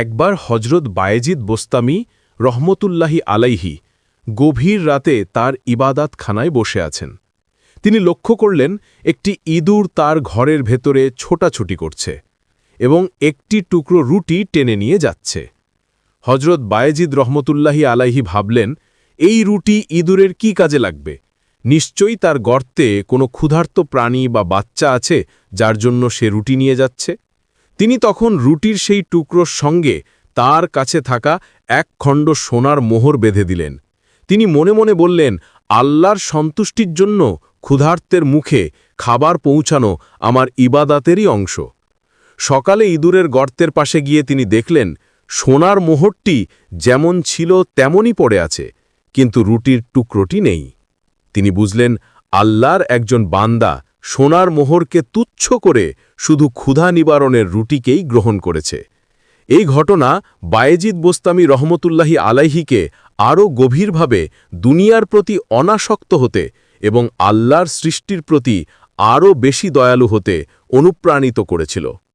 একবার হজরত বায়েজিদ বোস্তামি রহমতুল্লাহি আলাইহি গভীর রাতে তার ইবাদাতখানায় বসে আছেন। তিনি লক্ষ্য করলেন একটি ইঁদুর তার ঘরের ভেতরে ছোটাছুটি করছে এবং একটি টুকরো রুটি টেনে নিয়ে যাচ্ছে। হজরত বায়েজিদ রহমতুল্লাহি আলাইহি ভাবলেন, এই রুটি ইঁদুরের কি কাজে লাগবে? নিশ্চয়ই তার গর্তে কোনো ক্ষুধার্ত প্রাণী বা বাচ্চা আছে যার জন্য সে রুটি নিয়ে যাচ্ছে? তিনি তখন রুটির সেই টুকরোর সঙ্গে তার কাছে থাকা এক খণ্ড সোনার মোহর বেঁধে দিলেন। তিনি মনে মনে বললেন, আল্লাহর সন্তুষ্টির জন্য ক্ষুধার্তের মুখে খাবার পৌঁছানো আমার ইবাদাতেরই অংশ। সকালে ইঁদুরের গর্তের পাশে গিয়ে তিনি দেখলেন, সোনার মোহরটি যেমন ছিল তেমনই পড়ে আছে, কিন্তু রুটির টুকরোটি নেই। তিনি বুঝলেন, আল্লাহর একজন বান্দা সোনার মোহরকে তুচ্ছ করে শুধু ক্ষুধা নিবারণের রুটিকেই গ্রহণ করেছে। এই ঘটনা বায়েজিদ বোস্তামি রহমতুল্লাহি আলাইহিকে আরও গভীরভাবে দুনিয়ার প্রতি অনাসক্ত হতে এবং আল্লাহর সৃষ্টির প্রতি আরও বেশি দয়ালু হতে অনুপ্রাণিত করেছিল।